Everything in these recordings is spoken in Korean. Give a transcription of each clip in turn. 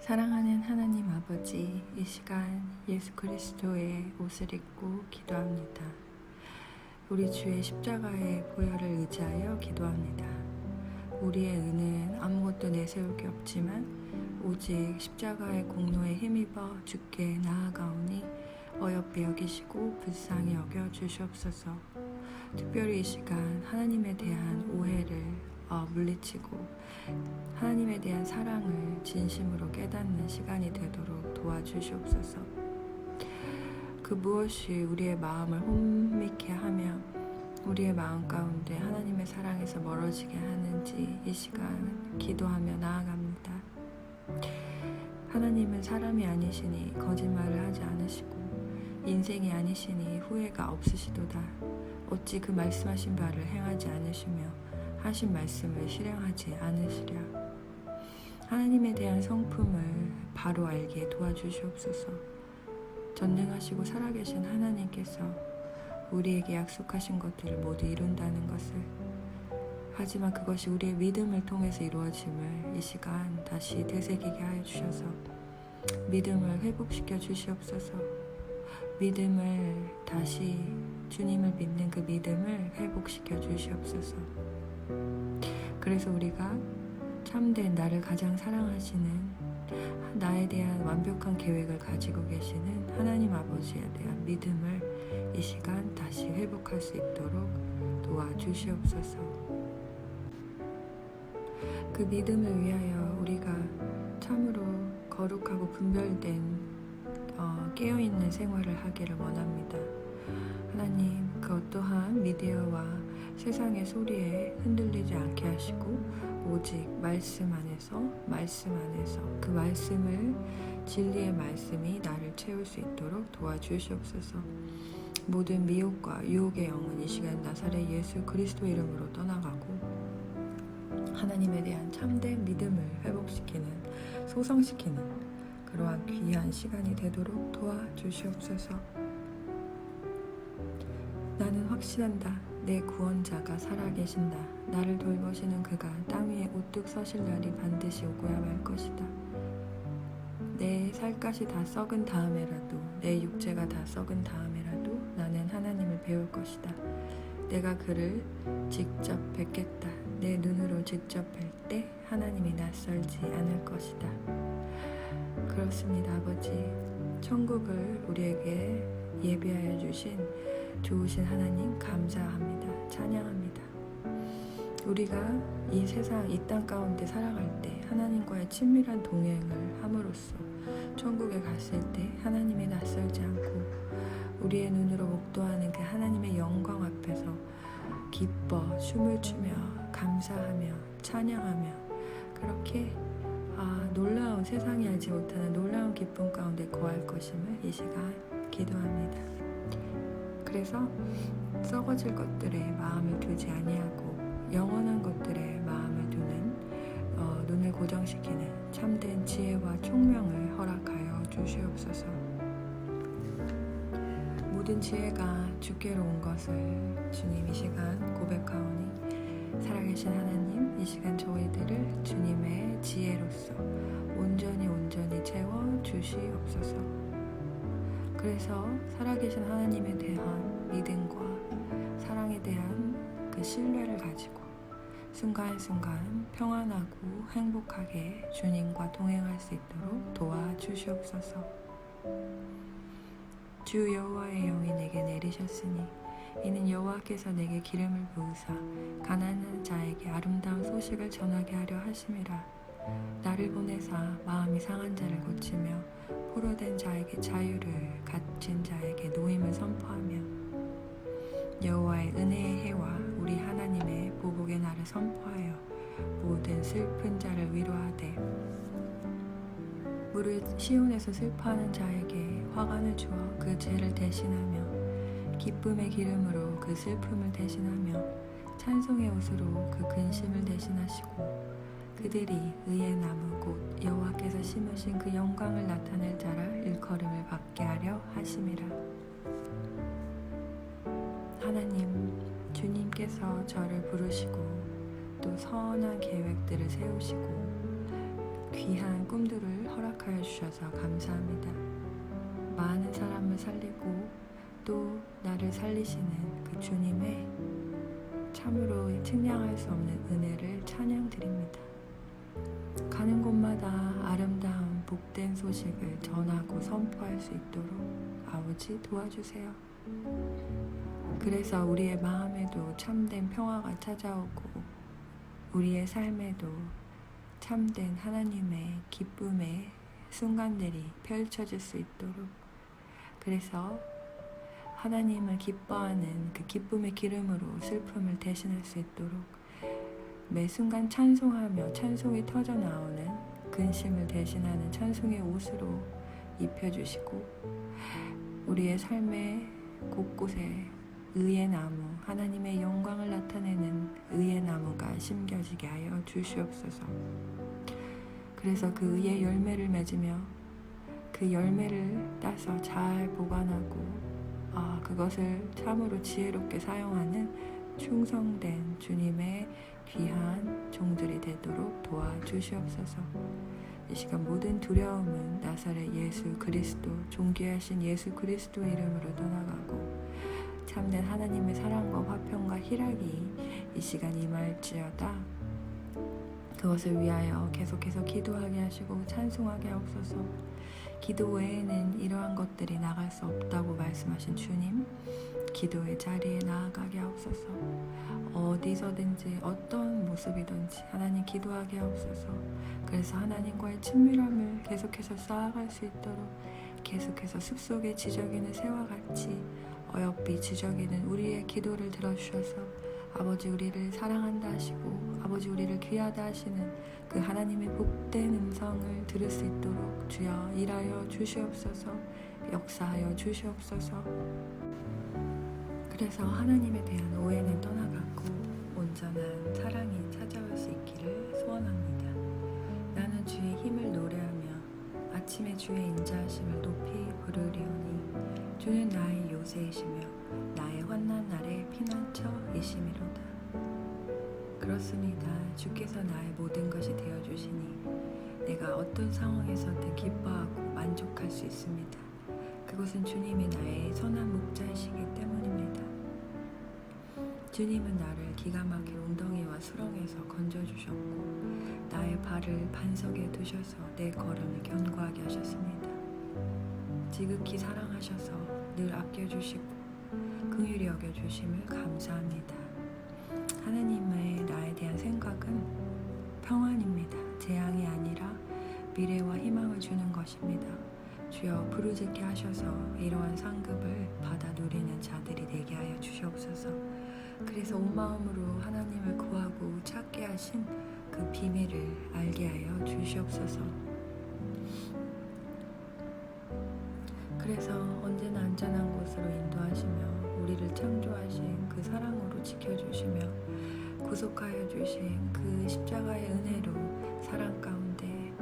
사랑하는 하나님 아버지, 이 시간 예수 그리스도의 옷을 입고 기도합니다. 우리 주의 십자가의 보혈을 의지하여 기도합니다. 우리의 은은 아무것도 내세울 게 없지만 오직 십자가의 공로에 힘입어 주께 나아가오니 어여삐 여기시고 불쌍히 여겨 주시옵소서. 특별히 이 시간 하나님에 대한 오해를 어, 물리치고 하나님에 대한 사랑을 진심으로 깨닫는 시간이 되도록 도와주시옵소서. 그 무엇이 우리의 마음을 혼미케 하며 우리의 마음 가운데 하나님의 사랑에서 멀어지게 하는지 이 시간 기도하며 나아갑니다. 하나님은 사람이 아니시니 거짓말을 하지 않으시고 인생이 아니시니 후회가 없으시도다. 어찌 그 말씀하신 바를 행하지 않으시며 하신 말씀을 실행하지 않으시랴. 하나님에 대한 성품을 바로 알게 도와주시옵소서. 전능하시고 살아계신 하나님께서 우리에게 약속하신 것들을 모두 이룬다는 것을 하지만 그것이 우리의 믿음을 통해서 이루어짐을 이 시간 다시 되새기게 하여 주셔서 믿음을 회복시켜 주시옵소서. 믿음을 다시 주님을 믿는 그 믿음을 회복시켜 주시옵소서. 그래서 우리가 참된 나를 가장 사랑하시는 나에 대한 완벽한 계획을 가지고 계시는 하나님 아버지에 대한 믿음을 이 시간 다시 회복할 수 있도록 도와주시옵소서. 그 믿음을 위하여 우리가 참으로 거룩하고 분별된 어, 깨어있는 생활을 하기를 원합니다. 하나님, 그 어떠한 미디어와 세상의 소리에 흔들리지 않게 하시고 오직 말씀 안에서 말씀 안에서 그 말씀을 진리의 말씀이 나를 채울 수 있도록 도와주시옵소서. 모든 미혹과 유혹의 영은 이 시간 나사렛 예수 그리스도 이름으로 떠나가고 하나님에 대한 참된 믿음을 회복시키는 소성시키는 그러한 귀한 시간이 되도록 도와주시옵소서. 나는 확신한다. 내 구원자가 살아계신다. 나를 돌보시는 그가 땅 위에 우뚝 서실 날이 반드시 오고야 말 것이다. 내 살갗이 다 썩은 다음에라도 내 육체가 다 썩은 다음에라도 나는 하나님을 배울 것이다. 내가 그를 직접 뵙겠다. 내 눈으로 직접 뵐 때 하나님이 낯설지 않을 것이다. 그렇습니다, 아버지. 천국을 우리에게 예비하여 주신 좋으신 하나님 감사합니다. 찬양합니다. 우리가 이 세상 이 땅 가운데 살아갈 때 하나님과의 친밀한 동행을 함으로써 천국에 갔을 때 하나님이 낯설지 않고 우리의 눈으로 목도하는 그 하나님의 영광 앞에서 기뻐 춤을 추며 감사하며 찬양하며 그렇게 아, 놀라운 세상이 알지 못하는 놀라운 기쁨 가운데 거할 것임을 이 시간 기도합니다. 그래서 썩어질 것들에 마음을 두지 아니하고 영원한 것들에 마음을 두는 어, 눈을 고정시키는 참된 지혜와 총명을 허락하여 주시옵소서. 모든 지혜가 주께로 온 것을 주님 이 시간 고백하오니 살아계신 하나님 이 시간 저희들을 주님의 지혜로서 온전히 온전히 채워 주시옵소서. 그래서 살아계신 하나님에 대한 믿음과 사랑에 대한 그 신뢰를 가지고 순간순간 평안하고 행복하게 주님과 동행할 수 있도록 도와주시옵소서. 주 여호와의 영이 내게 내리셨으니 이는 여호와께서 내게 기름을 부으사 가난한 자에게 아름다운 소식을 전하게 하려 하심이라 나를 보내사 마음이 상한 자를 고치며 포로된 자에게 자유를 갇힌 자에게 노임을 선포하며 여호와의 은혜의 해와 우리 하나님의 보복의 날을 선포하여 모든 슬픈 자를 위로하되 무릇 시온에서 슬퍼하는 자에게 화관을 주어 그 죄를 대신하며 기쁨의 기름으로 그 슬픔을 대신하며 찬송의 옷으로 그 근심을 대신하시고 그들이 의의 나무 곧 여호와께서 심으신 그 영광을 나타낼 자라 일컬음을 받게 하려 하심이라 하나님 주님께서 저를 부르시고 또 선한 계획들을 세우시고 귀한 꿈들을 허락하여 주셔서 감사합니다. 많은 사람을 살리고 또 나를 살리시는 그 주님의 참으로 측량할 수 없는 은혜를 찬양드립니다. 가는 곳마다 아름다운 복된 소식을 전하고 선포할 수 있도록 아버지 도와주세요. 그래서 우리의 마음에도 참된 평화가 찾아오고 우리의 삶에도 참된 하나님의 기쁨의 순간들이 펼쳐질 수 있도록 그래서 하나님을 기뻐하는 그 기쁨의 기름으로 슬픔을 대신할 수 있도록 매 순간 찬송하며 찬송이 터져 나오는 근심을 대신하는 찬송의 옷으로 입혀주시고 우리의 삶의 곳곳에 의의 나무, 하나님의 영광을 나타내는 의의 나무가 심겨지게 하여 주시옵소서. 그래서 그 의의 열매를 맺으며 그 열매를 따서 잘 보관하고 아, 그것을 참으로 지혜롭게 사용하는 충성된 주님의 귀한 종들이 되도록 도와주시옵소서. 이 시간 모든 두려움은 나사렛 예수 그리스도 존귀하신 예수 그리스도 이름으로 떠나가고 참된 하나님의 사랑과 화평과 희락이 이 시간 임할지어다. 그것을 위하여 계속해서 기도하게 하시고 찬송하게 하옵소서. 기도 외에는 이러한 것들이 나갈 수 없다고 말씀하신 주님, 기도의 자리에 나아가게 하옵소서. 어디서든지 어떤 모습이든지 하나님 기도하게 하옵소서. 그래서 하나님과의 친밀함을 계속해서 쌓아갈 수 있도록 계속해서 숲속에 지저귀는 새와 같이 어여삐 지저귀는 우리의 기도를 들어주셔서 아버지 우리를 사랑한다 하시고 아버지 우리를 귀하다 하시는 그 하나님의 복된 음성을 들을 수 있도록 주여 일하여 주시옵소서 역사하여 주시옵소서 그래서 하나님에 대한 오해는 떠나가고 온전한 사랑이 찾아올 수 있기를 소원합니다 나는 주의 힘을 노래하며 아침에 주의 인자하심을 높이 부르리오니 주는 나의 요새이시며 나의 환난 날의 피난처이심이로다. 그렇습니다. 주께서 나의 모든 것이 되어 주시니 내가 어떤 상황에서든 기뻐하고 만족할 수 있습니다. 그것은 주님이 나의 선한 목자이시기 때문입니다. 주님은 나를 기가 막힌 웅덩이와 수렁에서 건져주셨고 나의 발을 반석에 두셔서 내 걸음을 견고하게 하셨습니다. 지극히 사랑하셔서 늘 아껴주시고 긍휼히 여겨주심을 감사합니다. 하나님의 나에 대한 생각은 평안입니다. 재앙이 아니라 미래와 희망을 주는 것입니다. 주여 부르짖게 하셔서 이러한 상급을 받아 누리는 자들이 되게 하여 주시옵소서. 그래서 온 마음으로 하나님을 구하고 찾게 하신 그 비밀을 알게 하여 주시옵소서. 그래서 언제나 안전한 곳으로 인도하시며 우리를 창조하신 그 사랑으로 지켜주시며 구속하여 주신 그 십자가의 은혜로 사랑 가운데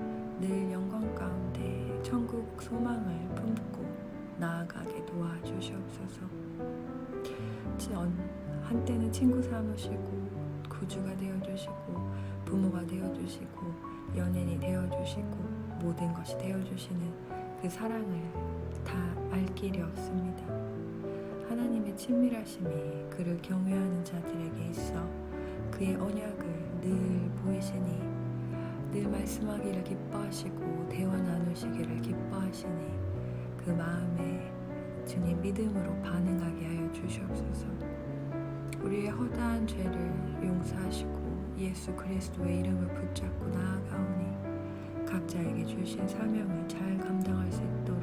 늘 영광 가운데 천국 소망을 품고 나아가게 도와주시옵소서. 지- 언- 한때는 친구 삼으시고 구주가 되어주시고 부모가 되어주시고 연인이 되어주시고 모든 것이 되어주시는 그 사랑을 다 알 길이 없습니다. 하나님의 친밀하심이 그를 경외하는 자들에게 있어 그의 언약을 늘 보이시니 늘 말씀하기를 기뻐하시고 대화 나누시기를 기뻐하시니 그 마음에 주님 믿음으로 반응하게 하여 주시옵소서. 우리의 허다한 죄를 용서하시고 예수 그리스도의 이름을 붙잡고 나아가오니 각자에게 주신 사명을 잘 감당할 수 있도록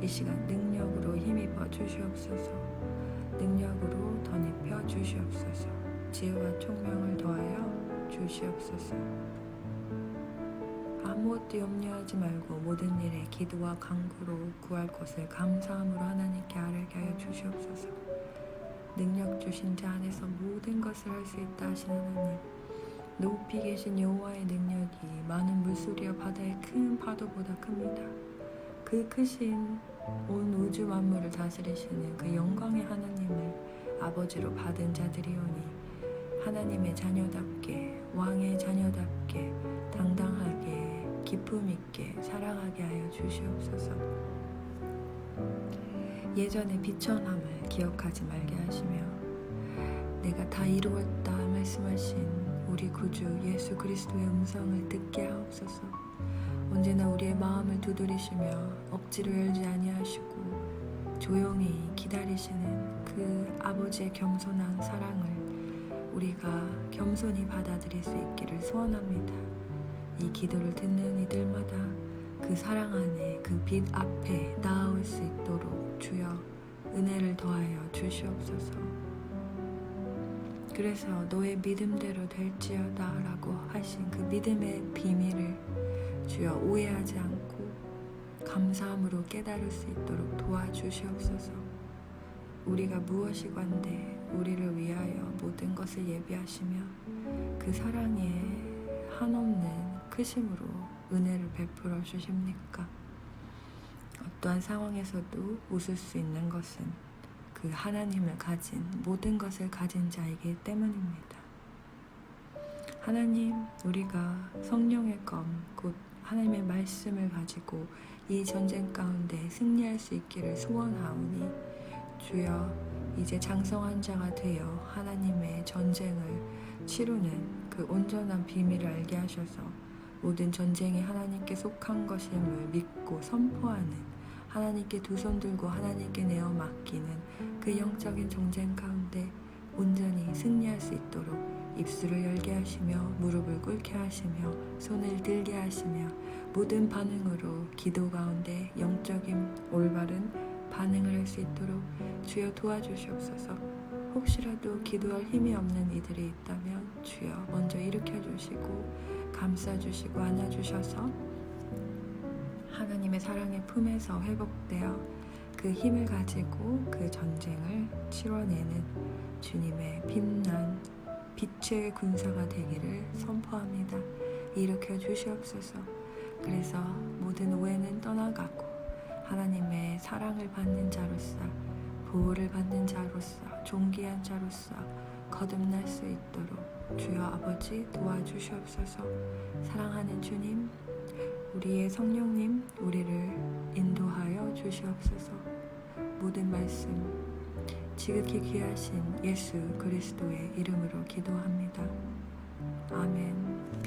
이 시간 능력으로 힘입어 주시옵소서. 능력으로 덧입혀 주시옵소서. 지혜와 총명을 더하여 주시옵소서. 아무것도 염려하지 말고 모든 일에 기도와 간구로 구할 것을 감사함으로 하나님께 아뢰게 하여 주시옵소서. 능력 주신 자 안에서 모든 것을 할 수 있다 하신 하나님. 높이 계신 여호와의 능력이 많은 물소리와 바다의 큰 파도보다 큽니다. 그 크신 온 우주 만물을 다스리시는 그 영광의 하나님을 아버지로 받은 자들이오니 하나님의 자녀답게 왕의 자녀답게 당당하게 기쁨 있게 살아가게 하여 주시옵소서. 예전의 비천함을 기억하지 말게 하시며 내가 다 이루었다 말씀하신 우리 구주 예수 그리스도의 음성을 듣게 하옵소서. 언제나 우리의 마음을 두드리시며 억지로 열지 아니하시고 조용히 기다리시는 그 아버지의 겸손한 사랑을 우리가 겸손히 받아들일 수 있기를 소원합니다. 이 기도를 듣는 이들마다 그 사랑 안에 그 빛 앞에 나아올 수 있도록 주여 은혜를 더하여 주시옵소서. 그래서 너의 믿음대로 될지어다 라고 하신 그 믿음의 비밀을 주여 오해하지 않고 감사함으로 깨달을 수 있도록 도와주시옵소서. 우리가 무엇이건데 우리를 위하여 모든 것을 예비하시며 그 사랑에 한없는 크심으로 은혜를 베풀어 주십니까? 어떠한 상황에서도 웃을 수 있는 것은 그 하나님을 가진 모든 것을 가진 자이기 때문입니다. 하나님, 우리가 성령의 검, 곧 하나님의 말씀을 가지고 이 전쟁 가운데 승리할 수 있기를 소원하오니 주여 이제 장성한 자가 되어 하나님의 전쟁을 치루는 그 온전한 비밀을 알게 하셔서 모든 전쟁이 하나님께 속한 것임을 믿고 선포하는 하나님께 두 손 들고 하나님께 내어 맡기는 그 영적인 전쟁 가운데 온전히 승리할 수 있도록 입술을 열게 하시며 무릎을 꿇게 하시며 손을 들게 하시며 모든 반응으로 기도 가운데 영적인 올바른 반응을 할 수 있도록 주여 도와주시옵소서. 혹시라도 기도할 힘이 없는 이들이 있다면 주여 먼저 일으켜 주시고 감싸 주시고 안아 주셔서 하나님의 사랑의 품에서 회복되어 그 힘을 가지고 그 전쟁을 치러내는 주님의 빛난 빛의 군사가 되기를 선포합니다. 일으켜 주시옵소서. 그래서 모든 오해는 떠나가고 하나님의 사랑을 받는 자로서 보호를 받는 자로서 존귀한 자로서 거듭날 수 있도록 주여 아버지 도와주시옵소서. 사랑하는 주님, 우리의 성령님, 우리를 인도하여 주시옵소서. 모든 말씀 지극히 귀하신 예수 그리스도의 이름으로 기도합니다. 아멘.